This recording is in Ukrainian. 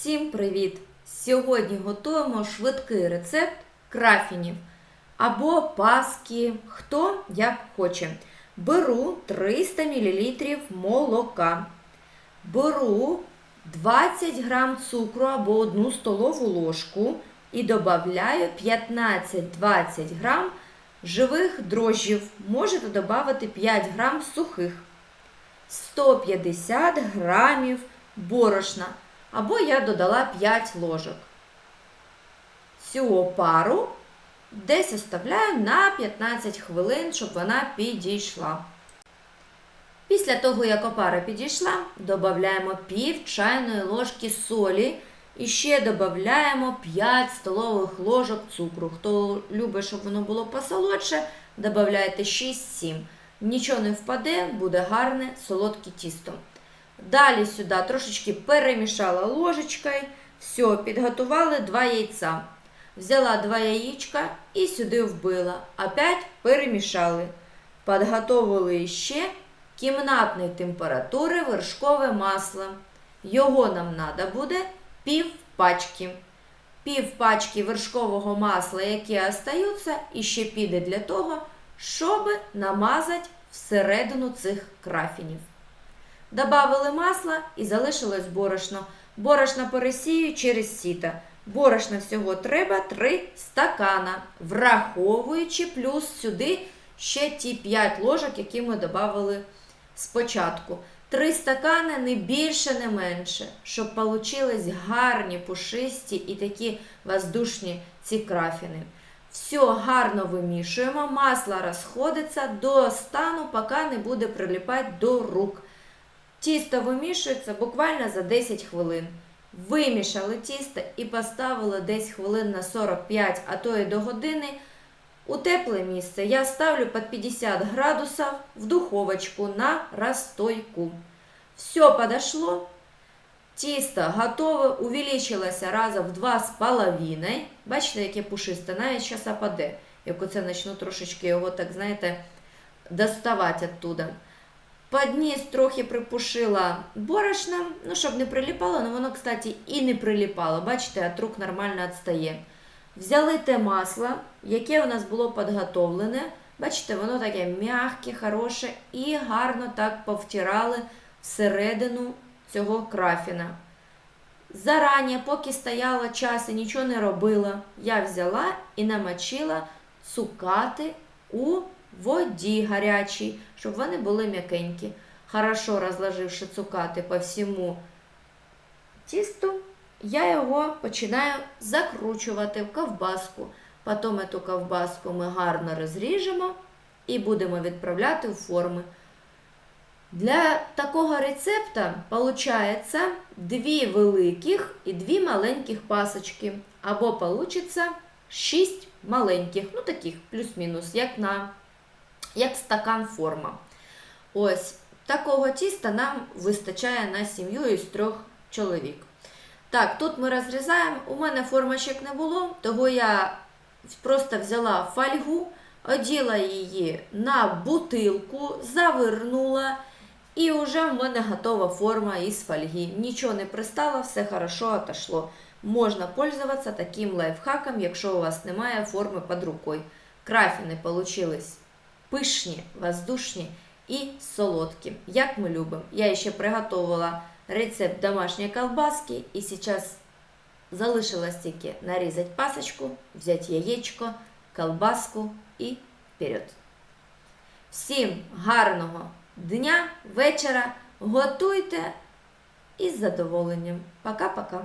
Всім привіт! Сьогодні готуємо швидкий рецепт крафінів або паски, хто як хоче. Беру 300 мл молока, беру 20 г цукру або 1 столову ложку і додаю 15-20 г живих дрожжів. Можете додати 5 г сухих. 150 грамів борошна, або я додала 5 ложок. Цю опару десь оставляю на 15 хвилин, щоб вона підійшла. Після того, як опара підійшла, додаємо пів чайної ложки солі і ще додаємо 5 столових ложок цукру. Хто любить, щоб воно було посолодше, додайте 6-7. Нічого не впаде, буде гарне солодке тісто. Далі сюди трошечки перемішала ложечкою. Все, підготували 2 яйця. Взяла 2 яєчка і сюди вбила. Опять перемішали. Підготовили ще кімнатної температури вершкове масло. Його нам треба буде пів пачки. Пів пачки вершкового масла, які остаються, і ще піде для того, щоб намазати всередину цих крафінів. Добавили масло і залишилось борошно. Борошно пересію через сіто. Борошна всього треба 3 стакана, враховуючи плюс сюди ще ті 5 ложок, які ми додали спочатку. 3 стакани не більше, не менше, щоб получились гарні, пушисті і такі воздушні ці крафіни. Все гарно вимішуємо, масло розходиться до стану, поки не буде приліпати до рук. Тісто вимішується буквально за 10 хвилин. Вимішали тісто і поставили десь хвилин на 45, а то і до години. У тепле місце я ставлю під 50 градусів в духовочку на розстойку. Все подошло. Тісто готове, увеличилося раза в 2,5. Бачите, яке пушисте, навіть зараз опаде. Як оце почну трошечки його, так знаєте, доставати оттуда. Під низ трохи припушила борошном, ну, щоб не приліпало, але воно, кстати, і не приліпало. Бачите, от рук нормально відстає. Взяли те масло, яке у нас було підготовлене. Бачите, воно таке м'яке, хороше і гарно так повтирали всередину цього крафіна. Зарані, поки стояла час і нічого не робила, я взяла і намочила цукати у воді гарячій, щоб вони були м'якенькі. Хорошо розложивши цукати по всьому тісту, я його починаю закручувати в ковбаску. Потім цю ковбаску ми гарно розріжемо і будемо відправляти в форми. Для такого рецепта виходить дві великих і дві маленьких пасочки. Або вийде 6 маленьких, ну таких плюс-мінус, як на як стакан форма. Ось такого тіста нам вистачає на сім'ю із трьох чоловік. Так, тут ми розрізаємо. У мене формочок не було, того я просто взяла фольгу, оділа її на бутилку, завернула. І вже в мене готова форма із фольги. Нічого не пристало, все хорошо отошло. Можна пользуватися таким лайфхаком, якщо у вас немає форми під рукою. Крафіни получились пишні, воздушні і солодкі, як ми любимо. Я ще приготувала рецепт домашньої колбаски і зараз залишилось тільки нарізати пасочку, взяти яєчко, колбаску і вперед. Всім гарного дня, вечора, готуйте із задоволенням. Пока-пока.